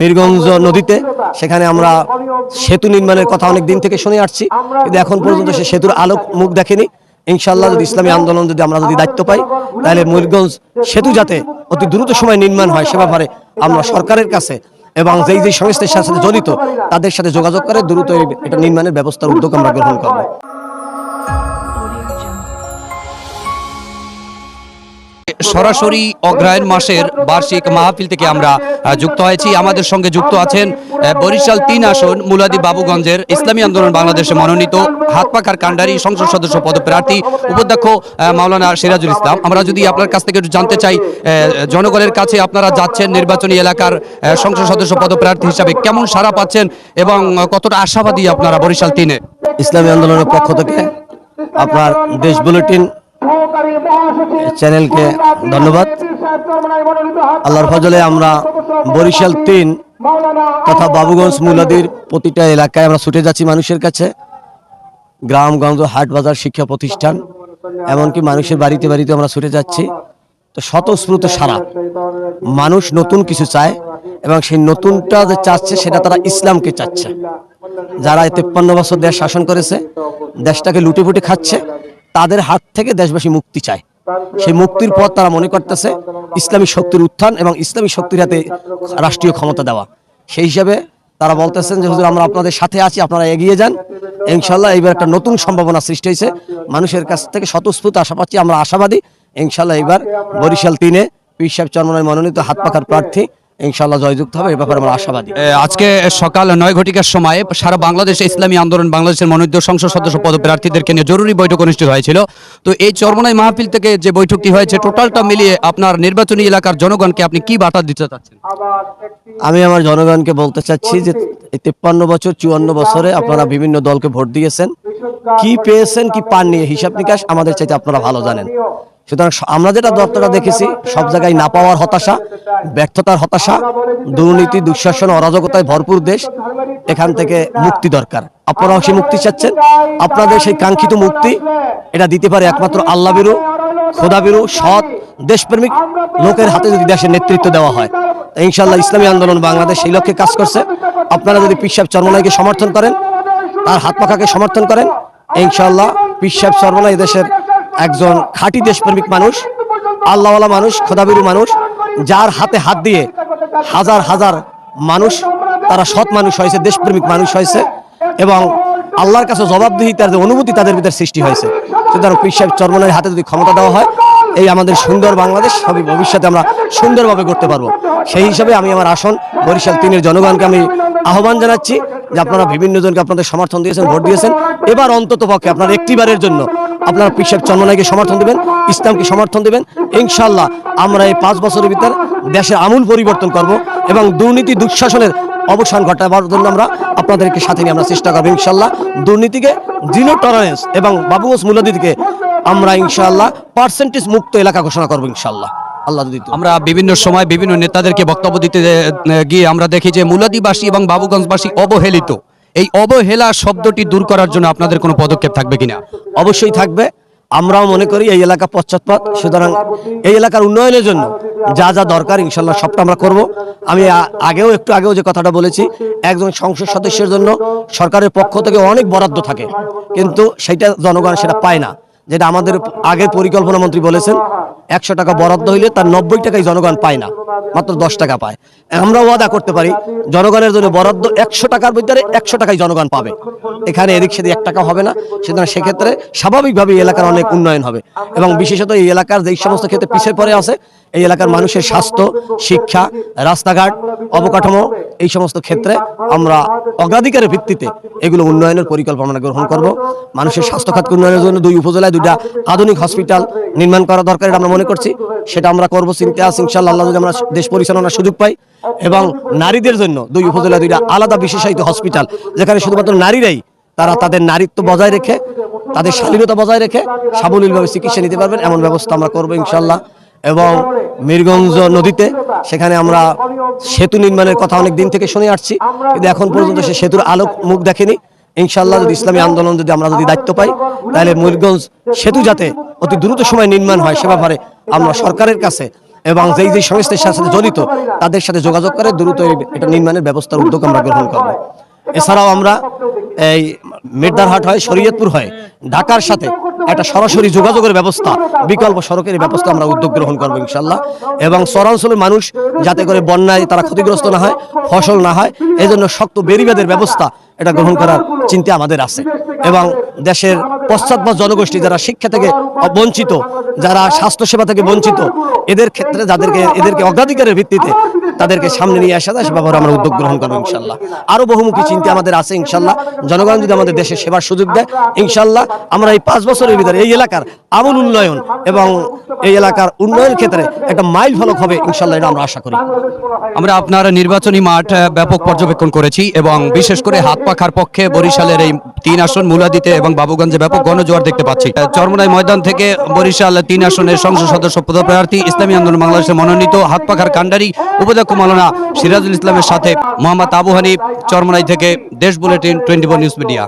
বীরগঞ্জ নদীতে, সেখানে আমরা সেতু নির্মাণের কথা অনেক দিন থেকে শুনে আসছি। কিন্তু এখন পর্যন্ত সে সেতুর আলোক মুখ দেখেনি। ইনশাল্লাহ যদি ইসলামী আন্দোলন যদি আমরা যদি দায়িত্ব পাই, তাহলে ময়ূরগঞ্জ সেতু যাতে অতি দ্রুত সময় নির্মাণ হয়, সে ব্যাপারে আমরা সরকারের কাছে এবং যেই যেই সংস্থার সাথে জড়িত, তাদের সাথে যোগাযোগ করে দ্রুত এটা নির্মাণের ব্যবস্থার উদ্যোগ আমরা গ্রহণ করব। সরাসরি অগ্রায়ণ মাসের বার্ষিক মাহফিল থেকে আমরা যুক্ত হয়েছি। আমাদের সঙ্গে যুক্ত আছেন বরিশাল তিন আসন মুলাদি বাবুগঞ্জের ইসলামী আন্দোলন বাংলাদেশে মনোনীত হাতপাখার কাণ্ডারি সংসদ সদস্য পদপ্রার্থী উপাধ্যক্ষ মাওলানা সিরাজুল ইসলাম। আমরা যদি আপনার কাছ থেকে একটু জানতে চাই জনগণের কাছে আপনারা যাচ্ছেন নির্বাচনী এলাকার সংসদ সদস্য পদপ্রার্থী হিসাবে কেমন সাড়া পাচ্ছেন এবং কতটা আশাবাদী আপনারা বরিশাল তিনে? ইসলামী আন্দোলনের পক্ষ থেকে আপনার দেশ বুলেটিন চ্যানেলকে ধন্যবাদ। আল্লাহর ফজলে আমরা বরিশাল তিন তথা বাবুগঞ্জ মুলাদির প্রতিটা এলাকায় আমরা ছুটে যাচ্ছি মানুষের কাছে। গ্রামগঞ্জ হাট বাজার শিক্ষা প্রতিষ্ঠান এমনকি মানুষের বাড়িতে বাড়িতে আমরা ছুটে যাচ্ছি। তো স্বতঃস্ফূর্ত সারা। মানুষ নতুন কিছু চায় এবং সেই নতুনটা যে চাচ্ছে সেটা তারা ইসলামকে চাচ্ছে। যারা তেপ্পান্ন বছর দেশ শাসন করেছে দেশটাকে লুটে ফুটে খাচ্ছে তাদের হাত থেকে দেশবাসী মুক্তি চায়। সেই মুক্তির পথ তারা মনে করতেছে, ইসলামী শক্তির উত্থান এবং ইসলামী শক্তির হাতে রাষ্ট্রীয় ক্ষমতা দেওয়া। সেই হিসাবে তারা বলতেছেন যে, হুজুর, আমরা আপনাদের সাথে আছি, আপনারা এগিয়ে যান। ইনশাল্লাহ এইবার একটা নতুন সম্ভাবনা সৃষ্টি হয়েছে। মানুষের কাছ থেকে স্বতঃস্ফূর্ত আশা পাচ্ছি, আমরা আশাবাদী। ইনশাল্লাহ এইবার বরিশাল তিনে পীর সাহেব চরমনের মনোনীত হাত পাখার প্রার্থী ইনশাল্লাহ জয়যুক্ত হবে এ ব্যাপারে আমরা আশাবাদী। আজকে সকাল নয় ঘটিকার সময় সারা বাংলাদেশে ইসলামী আন্দোলন বাংলাদেশের মনোনীত সংসদ সদস্য পদপ্রার্থীদেরকে নিয়ে জরুরি বৈঠক অনুষ্ঠিত হয়েছিল। তো এই চরমনাই মাহফিল থেকে যে বৈঠকটি হয়েছে টোটালটা মিলিয়ে আপনার নির্বাচনী এলাকার জনগণকে আপনি কি বার্তা দিতে চাচ্ছেন? আমি আমার জনগণকে বলতে চাচ্ছি যে এই তেপ্পান্ন বছর চুয়ান্ন বছরে আপনারা বিভিন্ন দলকে ভোট দিয়েছেন। কি পেয়েছেন কি পাননি হিসাব নিকাশ আমাদের চাইতে আপনারা ভালো জানেন। সুতরাং আমরা যেটা দপ্তরটা দেখেছি, সব জায়গায় না পাওয়ার হতাশা, ব্যর্থতার হতাশা, দুর্নীতি, দুঃশাসন, অরাজকতায় ভরপুর দেশ, এখান থেকে মুক্তি দরকার। আপনারাও সেই মুক্তি চাচ্ছেন। আপনাদের সেই কাঙ্ক্ষিত মুক্তি, এটা দিতে পারে একমাত্র আল্লাহ বিরু, খোদা বিরু, সৎ, দেশপ্রেমিক লোকের হাতে যদি দেশের নেতৃত্ব দেওয়া হয়। ইনশাল্লাহ ইসলামী আন্দোলন বাংলাদেশ সেই লক্ষ্যে কাজ করছে। আপনারা যদি পিসাব চরমনাইকে সমর্থন করেন, তার হাত পাখাকে সমর্থন করেন ইনশাল্লাহ পিসাব চরমনাই দেশের একজন খাঁটি দেশপ্রেমিক মানুষ, আল্লাহওয়ালা মানুষ, খোদাবিরু মানুষ, যার হাতে হাত দিয়ে হাজার হাজার মানুষ, তারা সৎ মানুষ হয়েছে, দেশপ্রেমিক মানুষ হয়েছে এবং আল্লাহর কাছে জবাবদিহিতার যে অনুভূতি তাদের ভিতরে সৃষ্টি হয়েছে। সুতরাং পিসাব চর্মনের হাতে যদি ক্ষমতা দেওয়া হয়, এই আমাদের সুন্দর বাংলাদেশ সবই ভবিষ্যতে আমরা সুন্দরভাবে করতে পারব। সেই হিসাবে আমি আমার আসন, বরিশাল তিনের জনগণকে আমি আহ্বান জানাচ্ছি যে আপনারা বিভিন্ন জনকে আপনাদের সমর্থন দিয়েছেন, ভোট দিয়েছেন। এবার অন্তত পক্ষে আপনার একটিবারের জন্য আপনারা পিসের চন্মনাইকে সমর্থন দেবেন, ইসলামকে সমর্থন দিবেন। ইনশাল্লাহ আমরা এই পাঁচ বছরের ভিতরে দেশের আমূল পরিবর্তন করব এবং দুর্নীতি দুঃশাসনের অবসান ঘটাবার জন্য আমরা আপনাদেরকে সাথে নিয়ে আমরা চেষ্টা করব। ইনশাল্লাহ দুর্নীতিকে জিরো টলারেন্স এবং বাবুগঞ্জ মূল্যদিকে আমরা ইনশাল্লাহ পার্সেন্টেজ মুক্ত এলাকা ঘোষণা করব ইনশাল্লাহ আল্লাহ আমরা বিভিন্ন সময় বিভিন্ন নেতাদেরকে বক্তব্য দিতে গিয়ে আমরা দেখি যে মুলাদিবাসী এবং বাবুগঞ্জবাসী অবহেলিত। এই অবহেলা শব্দটি দূর করার জন্য আপনাদের কোনো পদক্ষেপ থাকবে কিনা? অবশ্যই থাকবে। আমরাও মনে করি এই এলাকা পশ্চাৎপদ। সুতরাং এই এলাকার উন্নয়নের জন্য যা যা দরকার ইনশাল্লাহ সবটা আমরা করব। আমি আগেও একটু আগেও যে কথাটা বলেছি, একজন সংসদ সদস্যের জন্য সরকারের পক্ষ থেকে অনেক বরাদ্দ থাকে, কিন্তু সেটা জনগণ সেটা পায় না। যেটা আমাদের আগের পরিকল্পনা মন্ত্রী বলেছেন, একশো টাকা বরাদ্দ হইলে তার নব্বই টাকাই জনগণ পায় না, মাত্র দশ টাকা পায়। আমরা ওয়াদা করতে পারি, জনগণের জন্য বরাদ্দ একশো টাকার ভিতরে একশো টাকাই জনগণ পাবে। এখানে এদিক সেদিক এক টাকা হবে না, সুতরাং সেক্ষেত্রে স্বাভাবিকভাবে এই এলাকার অনেক উন্নয়ন হবে। এবং বিশেষত এই এলাকার যেই সমস্ত ক্ষেত্রে পিছিয়ে পড়ে আছে, এই এলাকার মানুষের স্বাস্থ্য, শিক্ষা, রাস্তাঘাট, অবকাঠামো এই সমস্ত ক্ষেত্রে আমরা অগ্রাধিকারের ভিত্তিতে এগুলো উন্নয়নের পরিকল্পনা গ্রহণ করব। মানুষের স্বাস্থ্য খাতকে উন্নয়নের জন্য দুই উপজেলায় দুইটা আধুনিক হসপিটাল নির্মাণ করা দরকার এটা আমরা মনে করছি। সেটা আমরা করব চিন্তা আছে ইনশাল্লাহ যদি আমরা দেশ পরিচালনার সুযোগ পাই এবং নারীদের জন্য দুই উপজেলায় দুইটা আলাদা বিশেষায়িত হসপিটাল, যেখানে শুধুমাত্র নারীরাই তারা তাদের নারীত্ব বজায় রেখে, তাদের শালীনতা বজায় রেখে সাবলীলভাবে চিকিৎসা নিতে পারবেন। এমন ব্যবস্থা আমরা করব ইনশাল্লাহ এবং মীরগঞ্জ নদীতে সেখানে আমরা সেতু নির্মাণের কথা অনেক দিন থেকে শুনে আসছি, কিন্তু এখন পর্যন্ত সে সেতুর আলোক মুখ দেখেনি। ইনশাল্লাহ যদি ইসলামী আন্দোলন যদি আমরা যদি দায়িত্ব পাই, তাহলে ময়ূরগঞ্জ সেতু যাতে অতি দ্রুত সময় নির্মাণ হয় সে ব্যাপারে আমরা সরকারের কাছে এবং যেই যেই সংস্থার সাথে জড়িত তাদের সাথে যোগাযোগ করে দ্রুত এটা নির্মাণের ব্যবস্থার উদ্যোগ আমরা গ্রহণ করব। এছাড়াও আমরা এই মির্দারহাট হয়, শরীয়তপুর হয়, ঢাকার সাথে একটা সরাসরি যোগাযোগের ব্যবস্থা, বিকল্প সড়কের ব্যবস্থা আমরা উদ্যোগ গ্রহণ করব ইনশাল্লাহ এবং শহরাঞ্চলের মানুষ যাতে করে বন্যায় তারা ক্ষতিগ্রস্ত না হয়, ফসল না হয় এই জন্য শক্ত বেরিবাদের ব্যবস্থা এটা গ্রহণ করার চিন্তা আমাদের আছে। এবং দেশের পশ্চাৎপদ জনগোষ্ঠী যারা শিক্ষা থেকে বঞ্চিত, যারা স্বাস্থ্যসেবা থেকে বঞ্চিত, এদের ক্ষেত্রে যাদেরকে, এদেরকে অগ্রাধিকারের ভিত্তিতে তাদেরকে সামনে নিয়ে আসা যায় সে ব্যাপারে আমরা উদ্যোগ গ্রহণ করব ইনশাল্লাহ। আরও বহুমুখী চিন্তা আমাদের আছে ইনশাল্লাহ। জনগণ যদি আমাদের দেশের সেবার সুযোগ দেয়, ইনশাল্লাহ আমরা এই পাঁচ বছরের ভিতরে এই এলাকার আমূল উন্নয়ন এবং এই এলাকার উন্নয়নের ক্ষেত্রে একটা মাইল ফলক হবে ইনশাল্লাহ এটা আমরা আশা করি। আমরা আপনার নির্বাচনী মাঠ ব্যাপক পর্যবেক্ষণ করেছি এবং বিশেষ করে হাত পাখার পক্ষে বরিশালের এই তিন আসন, মুলাদিতে এবং বাবুগঞ্জে ব্যাপক গণজোয়ার দেখতে পাচ্ছি। চরমনাই ময়দান থেকে বরিশাল তিন আসনের সংসদ সদস্য, পদপ্রার্থী ইসলামী আন্দোলন বাংলাদেশে মনোনীত হাত পাখার কান্ডারি উপাধ্যক্ষ মালানা সিরাজুল ইসলামের সাথে মোহাম্মদ আবু হানিফ চরমনাই থেকে দেশ বুলেটিন টোয়েন্টি নিউজ মিডিয়া।